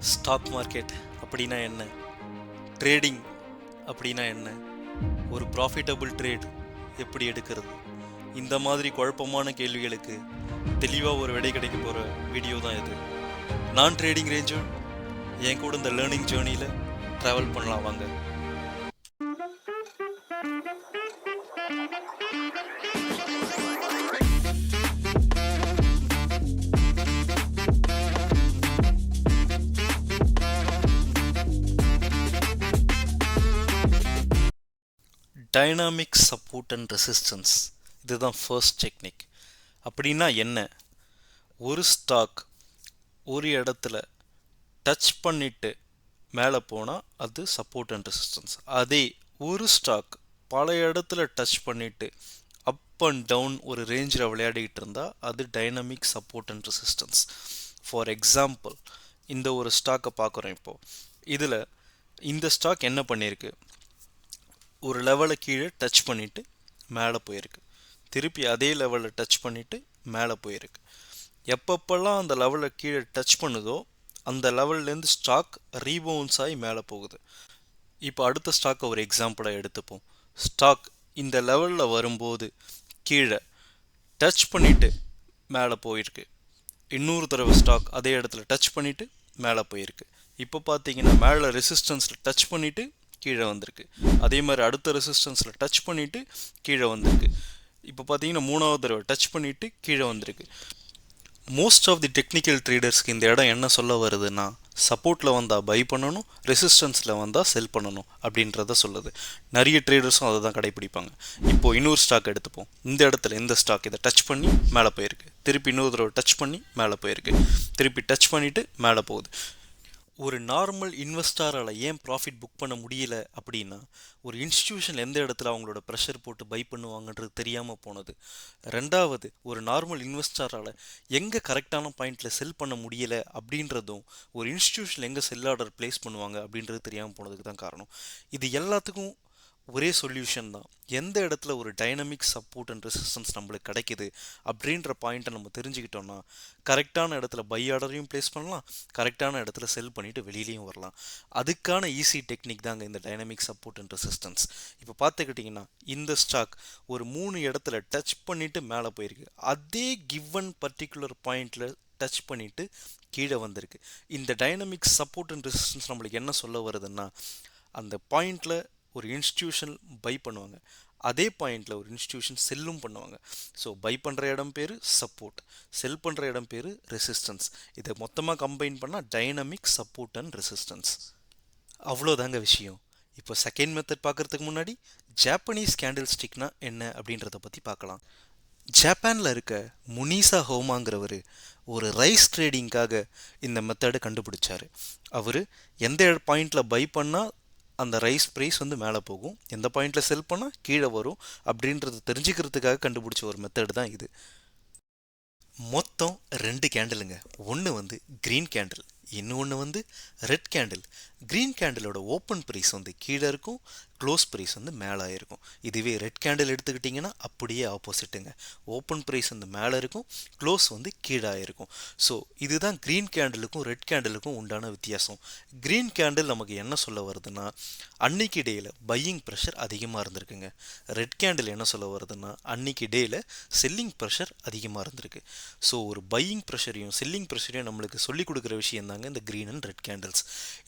Stock market அப்படின்னா என்ன? Trading அப்படின்னா என்ன? ஒரு ப்ராஃபிட்டபிள் ட்ரேட் எப்படி எடுக்கிறது? இந்த மாதிரி குழப்பமான கேள்விகளுக்கு தெளிவாக ஒரு விடை கிடைக்க போகிற வீடியோ தான் இது. நான் ட்ரேடிங் ரேஞ்சர் என் கூட இந்த லேர்னிங் ஜேர்னியில் ட்ராவல் பண்ணலாம் வாங்க. Dynamic support and resistance. இதுதான் ஃபர்ஸ்ட் டெக்னிக் அப்படின்னா என்ன? ஒரு ஸ்டாக் ஒரு இடத்துல டச் பண்ணிட்டு மேலே போனால் அது சப்போர்ட் அண்ட் ரெசிஸ்டன்ஸ் அதே ஒரு ஸ்டாக் பல இடத்துல டச் பண்ணிவிட்டு அப் அண்ட் டவுன் ஒரு ரேஞ்சில் விளையாடிக்கிட்டு இருந்தால் அது dynamic support and resistance for example இந்த ஒரு ஸ்டாக்கை பார்க்குறோம் இப்போது இதில் இந்த ஸ்டாக் என்ன பண்ணியிருக்கு? ஒரு லெவலை கீழே டச் பண்ணிவிட்டு மேலே போயிருக்கு. திருப்பி அதே லெவலில் டச் பண்ணிவிட்டு மேலே போயிருக்கு. எப்பப்பெல்லாம் அந்த லெவலை கீழே டச் பண்ணுதோ அந்த லெவல்லேருந்து ஸ்டாக் ரீபவுன்ஸ் ஆகி மேலே போகுது. இப்போ அடுத்த ஸ்டாக்கை ஒரு எக்ஸாம்பிளாக எடுத்துப்போம். ஸ்டாக் இந்த லெவலில் வரும்போது கீழே டச் பண்ணிவிட்டு மேலே போயிருக்கு. இன்னொரு தடவை ஸ்டாக் அதே இடத்துல டச் பண்ணிவிட்டு மேலே போயிருக்கு. இப்போ பார்த்தீங்கன்னா மேலே ரெசிஸ்டன்ஸில் டச் பண்ணிவிட்டு கீழே வந்திருக்கு. அதே மாதிரி அடுத்த ரெசிஸ்டன்ஸில் டச் பண்ணிவிட்டு கீழே வந்திருக்கு. இப்போ பார்த்தீங்கன்னா மூணாவது தடவை டச் பண்ணிவிட்டு கீழே வந்திருக்கு. மோஸ்ட் ஆஃப் தி டெக்னிக்கல் ட்ரேடர்ஸ்க்கு இந்த இடம் என்ன சொல்ல வருதுன்னா சப்போர்ட்டில் வந்தால் பை பண்ணணும் ரெசிஸ்டன்ஸில் வந்தால் செல் பண்ணணும் அப்படின்றத சொல்லுது. நிறைய ட்ரேடர்ஸும் அதை தான் கடைப்பிடிப்பாங்க. இப்போது இன்னொரு ஸ்டாக் எடுத்துப்போம். இந்த இடத்துல இந்த ஸ்டாக் இதை டச் பண்ணி மேலே போயிருக்கு. திருப்பி இன்னொரு தடவை டச் பண்ணி மேலே போயிருக்கு. திருப்பி டச் பண்ணிவிட்டு மேலே போகுது. ஒரு நார்மல் இன்வெஸ்டாரால் ஏன் ப்ராஃபிட் புக் பண்ண முடியல அப்படின்னா ஒரு இன்ஸ்டியூஷன் எந்த இடத்துல அவங்களோட ப்ரெஷர் போட்டு பை பண்ணுவாங்கன்றது தெரியாமல் போனது. ரெண்டாவது ஒரு நார்மல் இன்வெஸ்டாரால் எங்கே கரெக்டான பாயிண்டில் செல் பண்ண முடியல அப்படின்றதும் ஒரு இன்ஸ்டியூஷன் எங்கே செல் ஆர்டர் ப்ளேஸ் பண்ணுவாங்க அப்படின்றது தெரியாமல் போனதுக்கு தான் காரணம். இது எல்லாத்துக்கும் ஒரே சொல்யூஷன் தான். எந்த இடத்துல ஒரு டைனமிக் சப்போர்ட் அண்ட் ரெசிஸ்டன்ஸ் நம்மளுக்கு கிடைக்குது அப்படின்ற பாயிண்ட்டை நம்ம தெரிஞ்சுக்கிட்டோம்னா கரெக்டான இடத்துல பை ஆர்டரையும் ப்ளேஸ் பண்ணலாம் கரெக்டான இடத்துல செல் பண்ணிவிட்டு வெளியிலையும் வரலாம். அதுக்கான ஈஸி டெக்னிக் தாங்க இந்த டைனமிக் சப்போர்ட் அண்ட் ரெசிஸ்டன்ஸ் இப்போ பார்த்துக்கிட்டிங்கன்னா இந்த ஸ்டாக் ஒரு மூணு இடத்துல டச் பண்ணிவிட்டு மேலே போயிருக்கு. அதே கிவன் பர்டிகுலர் பாயிண்டில் டச் பண்ணிவிட்டு கீழே வந்திருக்கு. இந்த டைனமிக் சப்போர்ட் அண்ட் ரெசிஸ்டன்ஸ் நம்மளுக்கு என்ன சொல்ல வருதுன்னா அந்த பாயிண்டில் ஒரு இன்ஸ்டியூஷன் பை பண்ணுவாங்க. அதே பாயிண்டில் ஒரு இன்ஸ்டியூஷன் செல்லும் பண்ணுவாங்க. ஸோ பை பண்ணுற இடம் பேர் சப்போர்ட் செல் பண்ணுற இடம் பேர் ரெசிஸ்டன்ஸ் இதை மொத்தமாக கம்பைன் பண்ணால் டைனமிக் சப்போர்ட் அண்ட் ரெசிஸ்டன்ஸ் அவ்வளோதாங்க விஷயம். இப்போ செகண்ட் மெத்தட் பார்க்குறதுக்கு முன்னாடி ஜாப்பனீஸ் கேண்டில் ஸ்டிக்னா என்ன அப்படின்றத பற்றி பார்க்கலாம். ஜப்பானில் இருக்க முனிசா ஹோமாங்கிறவர் ஒரு ரைஸ் ட்ரேடிங்காக இந்த மெத்தடை கண்டுபிடிச்சார். அவர் எந்த பாயிண்டில் பை பண்ணால் அந்த ரைஸ் ப்ரைஸ் வந்து மேலே போகும். எந்த பாயிண்டில் செல் பண்ணால் கீழே வரும். அப்படின்றத தெரிஞ்சுக்கிறதுக்காக கண்டுபிடிச்ச ஒரு மெத்தட் தான் இது. மொத்தம் ரெண்டு கேண்டிலுங்க ஒன்று வந்து க்ரீன் கேண்டில் இன்னொன்று வந்து ரெட் கேண்டில் க்ரீன் கேண்டிலோட ஓப்பன் ப்ரைஸ் வந்து கீழே இருக்கும் க்ளோஸ் ப்ரைஸ் வந்து மேலே இருக்கும். இதுவே ரெட் கேண்டில் எடுத்துக்கிட்டிங்கன்னா அப்படியே ஆப்போசிட்டுங்க ஓப்பன் ப்ரைஸ் வந்து மேலே இருக்கும் க்ளோஸ் வந்து கீழே இருக்கும். ஸோ இதுதான் க்ரீன் கேண்டிலுக்கும் ரெட் கேண்டிலுக்கும் உண்டான வித்தியாசம். க்ரீன் கேண்டில் நமக்கு என்ன சொல்ல வருதுன்னா அன்னைக்கு டேயில் பையிங் ப்ரெஷர் அதிகமாக இருந்திருக்குங்க. ரெட் கேண்டில் என்ன சொல்ல வருதுன்னா அன்னைக்கு டேயில் செல்லிங் ப்ரெஷர் அதிகமாக இருந்திருக்கு. ஸோ ஒரு பையிங் ப்ரெஷரையும் செல்லிங் ப்ரெஷரையும் நம்மளுக்கு சொல்லிக் கொடுக்குற விஷயம் தாங்க இந்த க்ரீன் அண்ட் ரெட் கேண்டில்ஸ்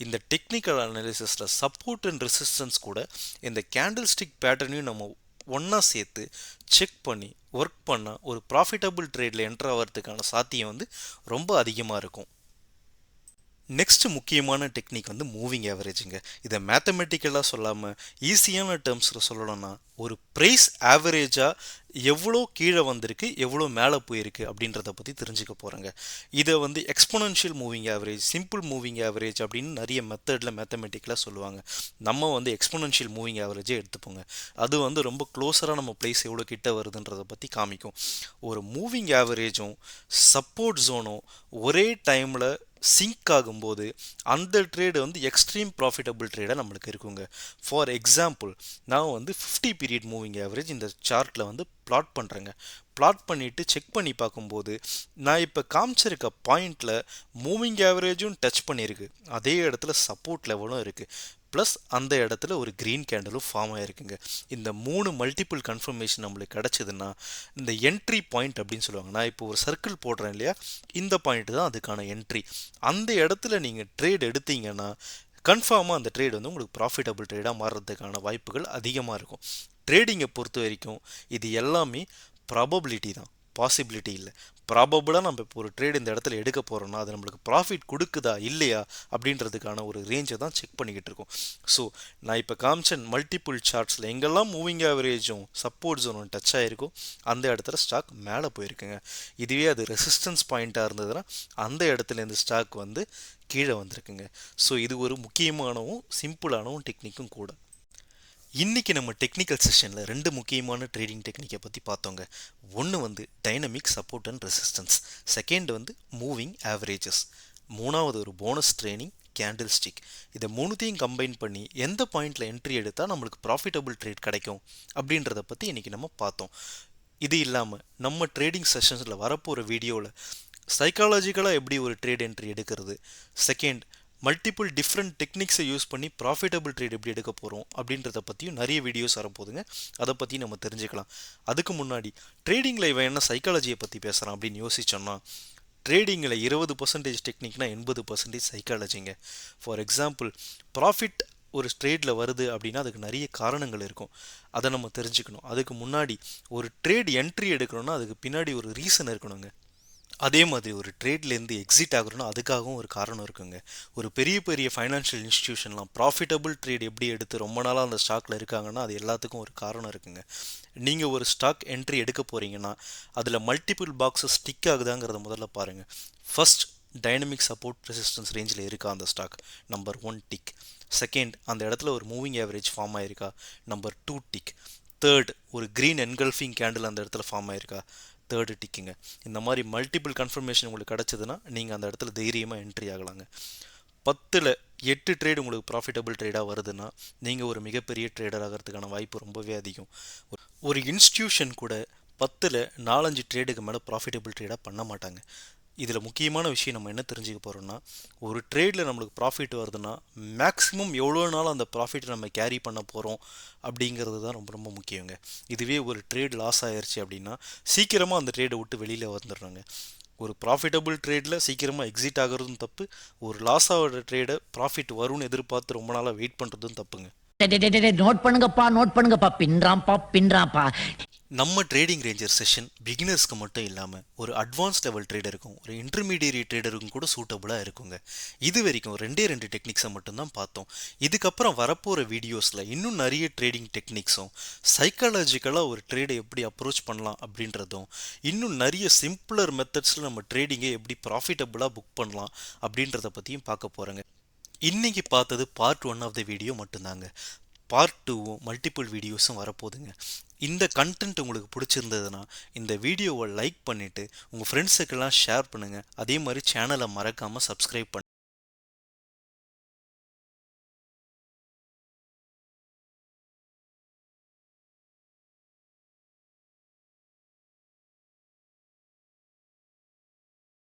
இந்த டெக் டெக்னிக்கல் அனாலிசிஸில் சப்போர்ட் அண்ட் ரெசிஸ்டன்ஸ் கூட இந்த கேண்டில் ஸ்டிக் பேட்டர்னையும் நம்ம ஒன்றா சேர்த்து செக் பண்ணி ஒர்க் பண்ணால் ஒரு ப்ராஃபிட்டபிள் ட்ரேடில் என்ட்ரு ஆகிறதுக்கான சாத்தியம் வந்து ரொம்ப அதிகமாக இருக்கும். நெக்ஸ்ட் முக்கியமான டெக்னிக் வந்து மூவிங் ஆவரேஜுங்க இதை மேத்தமெட்டிக்கலாக சொல்லாமல் ஈஸியான டேர்ம்ஸில் சொல்லணும்னா ஒரு ப்ரைஸ் ஆவரேஜாக எவ்வளோ கீழே வந்திருக்கு எவ்வளோ மேலே போயிருக்கு அப்படின்றத பற்றி தெரிஞ்சுக்க போகிறேங்க இதை வந்து exponential moving average simple moving average அப்படின்னு நிறைய மெத்தடில் மேத்தமெட்டிக்கலாக சொல்லுவாங்க. நம்ம வந்து எக்ஸ்போனன்ஷியல் மூவிங் ஆவரேஜே எடுத்துப்போங்க. அது வந்து ரொம்ப க்ளோஸராக நம்ம ப்ளேஸ் எவ்வளோ கிட்ட வருதுன்றதை பற்றி காமிக்கும். ஒரு மூவிங் ஆவரேஜும் சப்போர்ட் ஜோனும் ஒரே டைமில் சிங்க் ஆகும்போது அந்த ட்ரேடு வந்து எக்ஸ்ட்ரீம் ப்ராஃபிட்டபிள் ட்ரேடாக நம்மளுக்கு இருக்குங்க. ஃபார் எக்ஸாம்பிள் நான் வந்து ஃபிஃப்டி பீரியட் மூவிங் ஆவரேஜ் இந்த சார்ட்டில் வந்து பிளாட் பண்ணுறேங்க பிளாட் பண்ணிவிட்டு செக் பண்ணி பார்க்கும்போது நான் இப்போ காமிச்சிருக்க பாயிண்டில் மூவிங் ஆவரேஜும் டச் பண்ணியிருக்கு. அதே இடத்துல சப்போர்ட் லெவலும் இருக்குது ப்ளஸ் அந்த இடத்துல ஒரு க்ரீன் கேண்டலும் ஃபார்ம் ஆகிருக்குங்க இந்த மூணு மல்டிபிள் கன்ஃபர்மேஷன் நம்மளுக்கு கிடச்சிதுன்னா இந்த என்ட்ரி பாயிண்ட் அப்படின்னு சொல்லுவாங்க. நான் இப்போ ஒரு சர்க்கிள் போடுறேன் இல்லையா? இந்த பாயிண்ட் தான் அதுக்கான என்ட்ரி அந்த இடத்துல நீங்கள் ட்ரேட் எடுத்தீங்கன்னா கன்ஃபார்மாக அந்த ட்ரேட் வந்து உங்களுக்கு ப்ராஃபிட்டபிள் ட்ரேடாக மாறுறதுக்கான வாய்ப்புகள் அதிகமாக இருக்கும். ட்ரேடிங்கை பொறுத்த வரைக்கும் இது எல்லாமே ப்ராபபிலிட்டி தான். பாசிபிலிட்டி இல்லை. ப்ராபபிளாக நம்ம இப்போ ஒரு ட்ரேட் இந்த இடத்துல எடுக்க போகிறோம்னா அது நம்மளுக்கு ப்ராஃபிட் கொடுக்குதா இல்லையா அப்படின்றதுக்கான ஒரு ரேஞ்சை தான் செக் பண்ணிக்கிட்டு இருக்கோம். ஸோ நான் இப்போ காமிச்சன் மல்டிபிள் சார்ட்ஸில் எங்கெல்லாம் மூவிங் ஆவரேஜும் சப்போர்ட் ஜோனும் டச் ஆகிருக்கோ அந்த இடத்துல ஸ்டாக் மேலே போயிருக்குங்க. இதுவே அது ரெசிஸ்டன்ஸ் பாயிண்ட்டாக இருந்ததுன்னா அந்த இடத்துல இந்த ஸ்டாக் வந்து கீழே வந்திருக்குங்க. ஸோ இது ஒரு முக்கியமானவும் சிம்பிளானவும் டெக்னிக்கும் கூட. இன்றைக்கி நம்ம டெக்னிக்கல் செஷனில் ரெண்டு முக்கியமான ட்ரேடிங் டெக்னிக்கை பற்றி பார்த்தோங்க. ஒன்று வந்து dynamic support and resistance second வந்து மூவிங் ஆவரேஜஸ் மூணாவது ஒரு போனஸ் ட்ரெயினிங் கேண்டில் ஸ்டிக் இதை மூணுத்தையும் கம்பைன் பண்ணி எந்த பாயிண்டில் என்ட்ரி எடுத்தால் நம்மளுக்கு ப்ராஃபிட்டபிள் ட்ரேட் கிடைக்கும் அப்படின்றத பற்றி இன்றைக்கி நம்ம பார்த்தோம். இது இல்லாமல் நம்ம ட்ரேடிங் செஷன்ஸில் வரப்போகிற வீடியோவில் சைக்காலஜிக்கலாக எப்படி ஒரு ட்ரேட் என்ட்ரி எடுக்கிறது? செகண்ட் மல்டிபிள் டிஃப்ரெண்ட் டெக்னிக்ஸை யூஸ் பண்ணி ப்ராஃபிட்டபிள் ட்ரேட் எப்படி எடுக்க போகிறோம் அப்படின்றத பற்றியும் நிறைய வீடியோஸ் வரப்போகுதுங்க அதை பற்றி நம்ம தெரிஞ்சுக்கலாம். அதுக்கு முன்னாடி ட்ரேடிங்கில் இவன் என்ன சைக்காலஜியை பற்றி பேசுகிறான் அப்படின்னு யோசிச்சோன்னா ட்ரேடிங்கில் இருபது பர்சன்டேஜ் டெக்னிக்னா எண்பது பர்சன்டேஜ் சைக்காலஜிங்க ஃபார் எக்ஸாம்பிள் ப்ராஃபிட் ஒரு ட்ரேடில் வருது அப்படின்னா அதுக்கு நிறைய காரணங்கள் இருக்கும். அதை நம்ம தெரிஞ்சுக்கணும். அதுக்கு முன்னாடி ஒரு ட்ரேட் என்ட்ரி எடுக்கணும்னா அதுக்கு பின்னாடி ஒரு ரீசன் இருக்கணுங்க. அதே மாதிரி ஒரு ட்ரேட்லேருந்து எக்ஸிட் ஆகுறோன்னா அதுக்காகவும் ஒரு காரணம் இருக்குங்க. ஒரு பெரிய பெரிய ஃபைனான்ஷியல் இன்ஸ்டியூஷன்லாம் ப்ராஃபிட்டபிள் ட்ரேட் எப்படி எடுத்து ரொம்ப நாளாக அந்த ஸ்டாக்கில் இருக்காங்கன்னா அது எல்லாத்துக்கும் ஒரு காரணம் இருக்குங்க. நீங்கள் ஒரு ஸ்டாக் என்ட்ரி எடுக்க போகிறீங்கன்னா அதில் மல்டிபிள் பாக்ஸஸ் ஸ்டிக் ஆகுதாங்கிறத முதல்ல பாருங்கள் ஃபஸ்ட் டைனமிக் சப்போர்ட் ரெசிஸ்டன்ஸ் ரேஞ்சில் இருக்கா அந்த stock number one tick second அந்த இடத்துல ஒரு மூவிங் ஆவரேஜ் ஃபார்ம் ஆயிருக்கா? நம்பர் டூ டிக் தேர்ட் ஒரு க்ரீன் என்கல்ஃபிங் கேண்டில் அந்த இடத்துல ஃபார்ம் ஆயிருக்கா? தேர்டு டிக்குங்க இந்த மாதிரி மல்டிபிள் கன்ஃபர்மேஷன் உங்களுக்கு கிடச்சதுன்னா நீங்கள் அந்த இடத்துல தைரியமாக என்ட்ரி ஆகலாங்க. பத்தில் எட்டு ட்ரேட் உங்களுக்கு ப்ராஃபிட்டபிள் ட்ரேடாக வருதுன்னா நீங்கள் ஒரு மிகப்பெரிய ட்ரேடர் ஆகிறதுக்கான வாய்ப்பு ரொம்பவே அதிகம். ஒரு இன்ஸ்டியூஷன் கூட பத்தில் நாலஞ்சு ட்ரேடுக்கு மேலே ப்ராஃபிட்டபிள் ட்ரேடாக பண்ண மாட்டாங்க. இதில் முக்கியமான விஷயம் நம்ம என்ன தெரிஞ்சுக்க போகிறோம்னா ஒரு ட்ரேடில் நம்மளுக்கு ப்ராஃபிட் வருதுன்னா மேக்ஸிமம் எவ்வளோ நாள் அந்த ப்ராஃபிட்டை நம்ம கேரி பண்ண போகிறோம் அப்படிங்கிறது தான் ரொம்ப ரொம்ப முக்கியங்க. இதுவே ஒரு ட்ரேட் லாஸ் ஆயிடுச்சு அப்படின்னா சீக்கிரமாக அந்த ட்ரேடை விட்டு வெளியில் வந்துடுறாங்க. ஒரு ப்ராஃபிட்டபிள் ட்ரேடில் சீக்கிரமாக எக்ஸிட் ஆகிறதும் தப்பு ஒரு லாஸ் ஆகிற ட்ரேடை ப்ராஃபிட் வரும்னு எதிர்பார்த்து ரொம்ப நாளாக வெயிட் பண்ணுறதும் தப்புங்க. நோட் பண்ணுங்கப்பா நோட் பண்ணுங்கப்பா பின்றாம்ப்பா பின்றாம்பா நம்ம ட்ரேடிங் ரேஞ்சர் செஷன் பிகினர்ஸ்க்கு மட்டும் இல்லாமல் ஒரு அட்வான்ஸ் லெவல் ட்ரேடருக்கும் ஒரு இன்டர்மீடியட் ட்ரேடருக்கும் கூட சூட்டபுளாக இருக்குங்க. இது வரைக்கும் ரெண்டே ரெண்டு டெக்னிக்ஸை மட்டும்தான் பார்த்தோம். இதுக்கப்புறம் வரப்போகிற வீடியோஸில் இன்னும் நிறைய ட்ரேடிங் டெக்னிக்ஸும் சைக்காலஜிக்கலாக ஒரு ட்ரேடை எப்படி அப்ரோச் பண்ணலாம் அப்படின்றதும் இன்னும் நிறைய சிம்பிளர் மெத்தட்ஸில் நம்ம ட்ரேடிங்கை எப்படி ப்ராஃபிட்டபுளாக புக் பண்ணலாம் அப்படின்றத பற்றியும் பார்க்க போகிறோங்க இன்றைக்கி பார்த்தது part one of the video மட்டும்தாங்க. பார்ட் டூவும் மல்டிபிள் வீடியோஸும் வரப்போகுதுங்க. இந்த கண்டென்ட் உங்களுக்கு பிடிச்சிருந்ததுன்னா இந்த வீடியோவை லைக் பண்ணிவிட்டு உங்கள் ஃப்ரெண்ட்ஸுக்கெல்லாம் ஷேர் பண்ணுங்கள் அதே மாதிரி சேனலை மறக்காமல் சப்ஸ்கிரைப் பண்ணுங்கள்